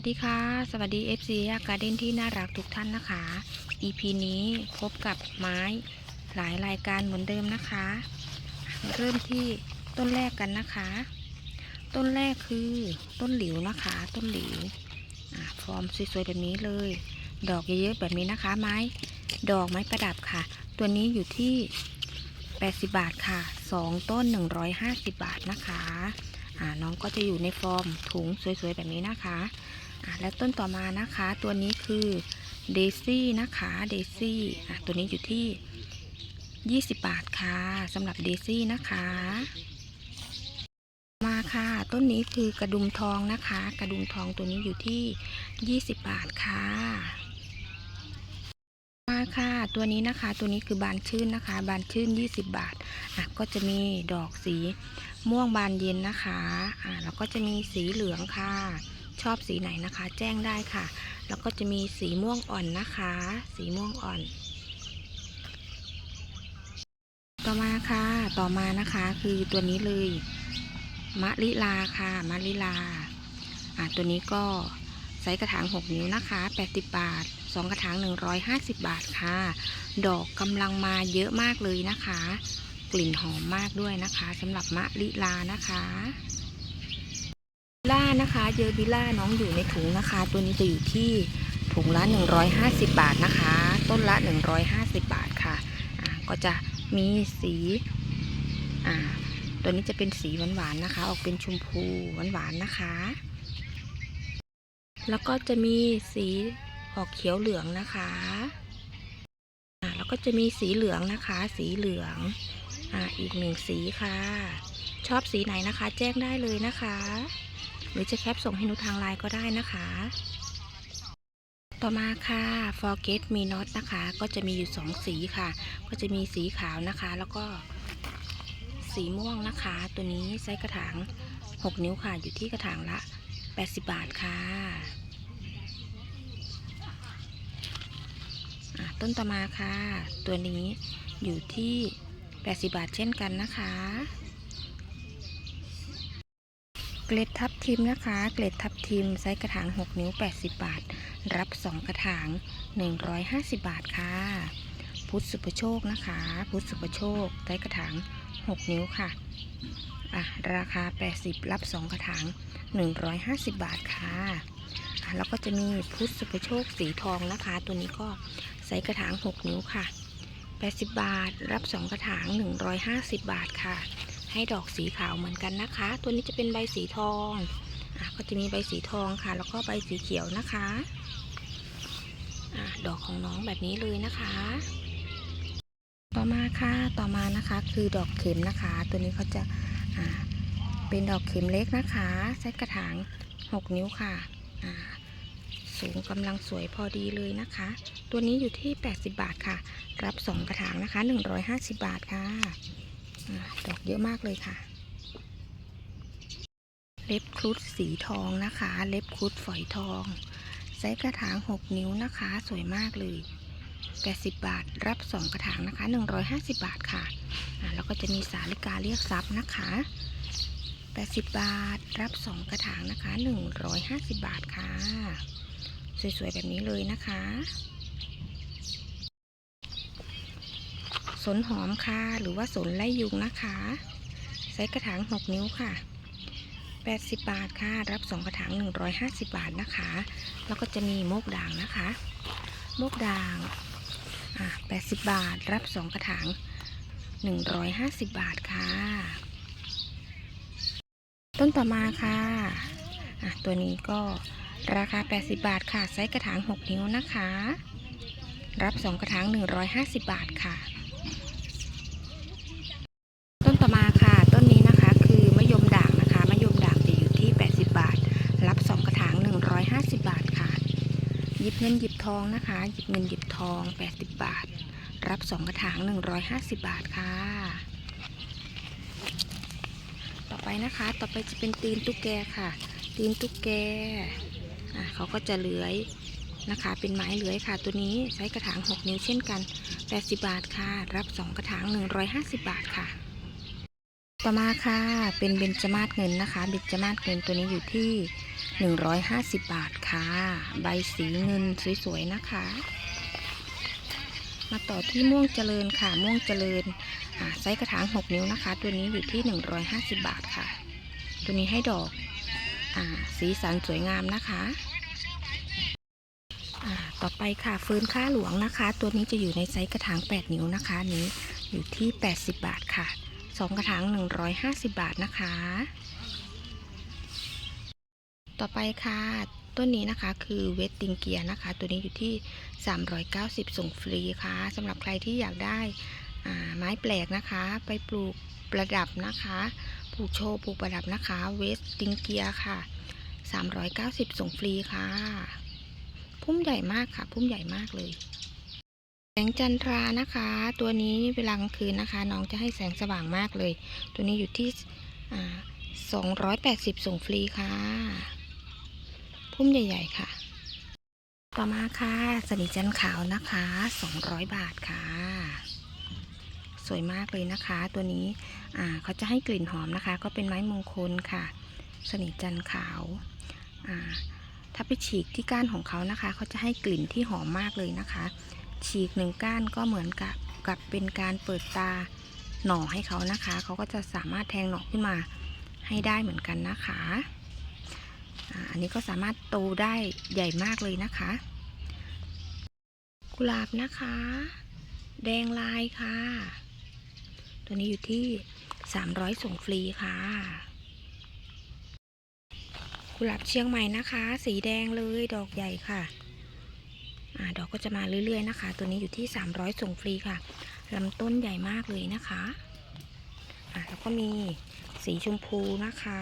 สวัสดีค่ะ สวัสดี FC อาการ์เด้นที่น่ารักทุกท่านนะคะ EP นี้พบกับไม้หลายรายการเหมือนเดิมนะคะ เริ่มที่ต้นแรกกันนะคะ ต้นแรกคือต้นหลิวนะคะ ต้นหลิวฟอร์มสวยๆแบบนี้เลย ดอกเยอะๆแบบนี้นะคะ ไม้ดอกไม้ประดับค่ะ ตัวนี้อยู่ที่ 80 บาทค่ะ 2 ต้น 150 บาทนะคะน้องก็จะอยู่ในฟอร์มถุงสวยๆแบบนี้นะคะ และต้นต่อมานะคะตัวนี้คือเดซี่นะคะเดซี่ตัวนี้อยู่ที่ 20 บาทค่ะสำหรับเดซี่นะคะ มาค่ะ ต้นนี้คือกระดุมทองนะคะ กระดุมทองตัวนี้อยู่ที่ 20 บาทค่ะมาค่ะตัวนี้นะคะตัวนี้คือบานชื่นนะคะ บานชื่น 20 บาทอะก็จะมีดอกสีม่วงบานเย็นนะคะอะแล้วก็จะมีสีเหลืองค่ะ ชอบสีไหนนะคะ แจ้งได้ค่ะ แล้วก็จะมีสีม่วงอ่อนนะคะ สีม่วงอ่อน ต่อมาค่ะ ต่อมานะคะ คือตัวนี้เลยมะลิลาค่ะมะลิลาอะตัวนี้ก็ไซส์กระถาง 6 นิ้วนะคะ 80 บาท 2 กระถาง 150 บาทค่ะ ดอกกำลังมาเยอะมากเลยนะคะ กลิ่นหอมมากด้วยนะคะสำหรับมะลิลานะคะ ล่านะคะ เยอบิล่าน้องอยู่ในถุงนะคะ ตัวนี้จะอยู่ที่ถุงละ 150 บาทนะคะ ต้นละ 150 บาทค่ะอ่าก็จะมีสีตัวนี้จะเป็นสีหวานๆนะคะ ออกเป็นชมพูหวานๆนะคะ แล้วก็จะมีสีออกเขียวเหลืองนะคะแล้วก็จะมีสีเหลืองนะคะ สีเหลืองอ่าอีกหนึ่งสีค่ะ ชอบสีไหนนะคะ แจ้งได้เลยนะคะ หรือจะแคปส่งให้หนูทางไลน์ก็ได้นะคะ ต่อมาค่ะ forget me not นะคะ ก็จะมีอยู่ 2 สีค่ะ ก็จะมีสีขาวนะคะ แล้วก็สีม่วงนะคะ ตัวนี้ไซส์กระถาง 6 นิ้วค่ะ อยู่ที่กระถางละ 80 บาทค่ะอะต้นต่อมาค่ะ ตัวนี้อยู่ที่ 80 บาทเช่นกันนะคะ เกล็ดทับทิมนะคะ เกล็ดทับทิมไซส์กระถาง 6 นิ้ว 80 บาท รับ 2 กระถาง 150 บาทค่ะ พุทธสุปโชคนะคะ พุทธสุปโชคไซส์กระถาง 6 นิ้วค่ะอะ ราคา 80 รับ 2 กระถาง 150 บาทค่ะอะแล้วก็จะมีพุทธสุปโชคสีทองนะคะ ตัวนี้ก็ไซส์กระถาง 6 นิ้วค่ะ 80 บาท รับ 2 กระถาง 150 บาทค่ะ ให้ดอกสีขาวเหมือนกันนะคะ ตัวนี้จะเป็นใบสีทองอก็จะมีใบสีทองค่ะ แล้วก็ใบสีเขียวนะคะอะดอกของน้องแบบนี้เลยนะคะ ต่อมาค่ะ ต่อมานะคะคือดอกเข็มนะคะ ตัวนี้เขาจะาเป็นดอกเข็มเล็กนะคะไซส์กระถาง 6 นิ้วค่ะสูงกำลังสวยพอดีเลยนะคะ ตัวนี้อยู่ที่ 80 บาทค่ะ รับ 2 กระถางนะคะ 150 บาทค่ะ ดอกเยอะมากเลยค่ะ เล็บครุฑสีทองนะคะ เล็บครุฑฝอยทองไซส์กระถาง 6 นิ้วนะคะ สวยมากเลย80 บาท รับ 2 กระถางนะคะ 150 บาทค่ะแล้วก็จะมีสาลิกาเรียกทรัพย์นะคะ80 บาท รับ 2 กระถางนะคะ 150 บาทค่ะ สวยๆ แบบนี้เลยนะคะ สนหอมค่ะ หรือว่าสนไล่ยุงนะคะไซส์กระถาง 6 นิ้วค่ะ 80 บาทค่ะ รับ 2 กระถาง 150 บาทนะคะ แล้วก็จะมีโมกด่างนะคะ โมกด่างอะ80 บาท รับ 2 กระถาง 150 บาทค่ะ ต้นต่อมาค่ะอะ ตัวนี้ก็ราคา 80 บาทค่ะ ไซส์กระถาง 6 นิ้วนะคะ รับ 2 กระถาง 150 บาทค่ะ ต้นต่อมาค่ะ ต้นนี้นะคะคือมะยมด่างนะคะมะยมด่างจะอยู่ที่ 80 บาท รับ 2 กระถาง 150 บาทค่ะ หยิบ เงินหยิบทองนะคะ หยิบเงินหยิบทอง 80 บาท รับ2กระถาง 150 บาทค่ะ ต่อไปนะคะ ต่อไปจะเป็นตีนตุ๊กแกค่ะ ตีนตุ๊กแกอะเขาก็จะเลื้อยนะคะ เป็นไม้เลื้อยค่ะ ตัวนี้ใช้กระถาง 6 นิ้วเช่นกัน 80 บาทค่ะ รับ 2 กระถาง 150 บาทค่ะ ต่อมาค่ะ เป็นเบญจมาศเงินนะคะ เบญจมาศเงินตัวนี้อยู่ที่ 150 บาทค่ะ ใบสีเงินสวยๆนะคะ มาต่อที่ม่วงเจริญค่ะ ม่วงเจริญไซส์กระถาง 6 นิ้วนะคะ ตัวนี้อยู่ที่ 150 บาทค่ะ ตัวนี้ให้ดอกอสีสันสวยงามนะคะต่อไปค่ะเฟิร์นค่าหลวงนะคะ ตัวนี้จะอยู่ในไซส์กระถาง 8 นิ้วนะคะนนี้อยู่ที่ 80 บาทค่ะ สองกระถาง150 บาทนะคะ ต่อไปค่ะต้นนี้นะคะคือเวสติงเกียนะคะ ตัวนี้อยู่ที่ 390 ส่งฟรีค่ะสำหรับใครที่อยากได้ไม้แปลกนะคะ ไปปลูกประดับนะคะปลูกโชว์ปลูกประดับนะคะเวสติงเกียค่ะ 390 ส่งฟรีค่ะ พุ่มใหญ่มากค่ะ พุ่มใหญ่มากเลย แสงจันทรานะคะ ตัวนี้เวลากลางคืนนะคะ น้องจะให้แสงสว่างมากเลย ตัวนี้อยู่ที่อ่า280ส่งฟรีค่ะ พุ่มใหญ่ ๆ ค่ะ ต่อมาค่ะสนิจันขาวนะคะ200บาทค่ะ สวยมากเลยนะคะ ตัวนี้เขาจะให้กลิ่นหอมนะคะ ก็เป็นไม้มงคลค่ะ สนิจันขาวถ้าไปฉีกที่ก้านของเขานะคะ เขาจะให้กลิ่นที่หอมมากเลยนะคะ ฉีกหนึ่งก้านก็เหมือนกับกับเป็นการเปิดตาหน่อให้เขานะคะ เขาก็จะสามารถแทงหน่อขึ้นมาให้ได้เหมือนกันนะคะอาอันนี้ก็สามารถโตได้ใหญ่มากเลยนะคะ กุหลาบนะคะ แดงลายค่ะ ตัวนี้อยู่ที่ 300 ส่งฟรีค่ะ กุหลาบเชียงใหม่นะคะ สีแดงเลยดอกใหญ่ค่ะ อดอกก็จะมาเรื่อยๆนะคะ ตัวนี้อยู่ที่ 300 ส่งฟรีค่ะลำต้นใหญ่มากเลยนะคะอ่าแล้วก็มีสีชมพูนะคะ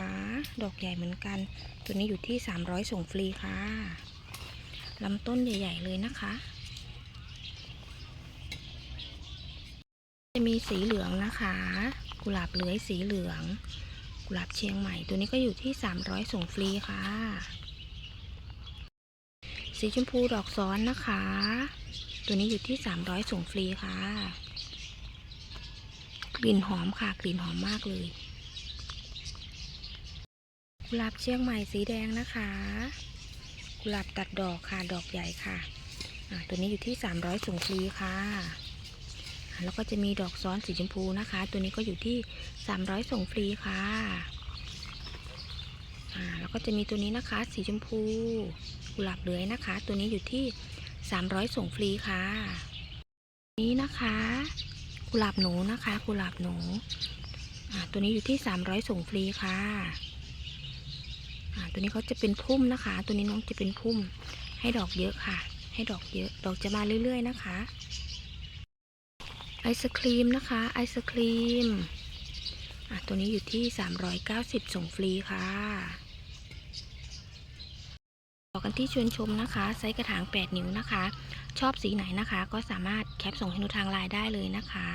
ดอกใหญ่เหมือนกัน ตัวนี้อยู่ที่ 300 ส่งฟรีค่ะลำต้นใหญ่ ๆ เลยนะคะ จะมีสีเหลืองนะคะ กุหลาบเลื้อยสีเหลือง กุหลาบเชียงใหม่ ตัวนี้ก็อยู่ที่ 300 ส่งฟรีค่ะ สีชมพูดอกซ้อนนะคะ ตัวนี้อยู่ที่ 300 ส่งฟรีค่ะ กลิ่นหอมค่ะ กลิ่นหอมมากเลยกุหลาบเชียงใหม่สีแดงนะคะ กุหลาบตัดดอกค่ะ ดอกใหญ่ค่ะอ่าตัวนี้อยู่ที่ 300 ส่งฟรีค่ะ แล้วก็จะมีดอกซ้อนสีชมพูนะคะ ตัวนี้ก็อยู่ที่ 300 ส่งฟรีค่ะ แล้วก็จะมีตัวนี้นะคะ สีชมพูกุหลาบเลื้อยนะคะ ตัวนี้อยู่ที่ 300 ส่งฟรีค่ะ นี้นะคะกุหลาบหนูนะคะกุหลาบหนูตัวนี้อยู่ที่ 300 ส่งฟรีค่ะตัวนี้เขาจะเป็นพุ่มนะคะ ตัวนี้น้องจะเป็นพุ่มให้ดอกเยอะค่ะ ให้ดอกเยอะดอกจะมาเรื่อย ๆ นะคะไอศครีมนะคะไอศครีมตัวนี้อยู่ที่ 390 ส่งฟรีค่ะ ต่อกันที่ชวนชมนะคะไซส์กระถาง 8 นิ้วนะคะ ชอบสีไหนนะคะ ก็สามารถแคปส่งให้หนูทางไลน์ได้เลยนะคะ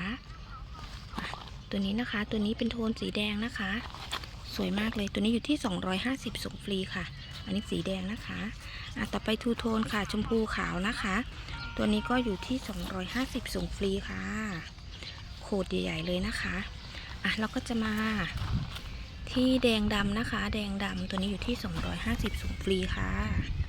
อะตัวนี้นะคะตัวนี้เป็นโทนสีแดงนะคะ สวยมากเลยตัวนี้อยู่ที่ 250ส่งฟรีค่ะ อันนี้สีแดงนะคะอะต่อไปทูโทนค่ะชมพูขาวนะคะ ตัวนี้ก็อยู่ที่ 250ส่งฟรีค่ะ โคดใหญ่ๆเลยนะคะอะเราก็จะมา ที่แดงดำนะคะ แดงดำตัวนี้อยู่ที่ 250ส่งฟรีค่ะ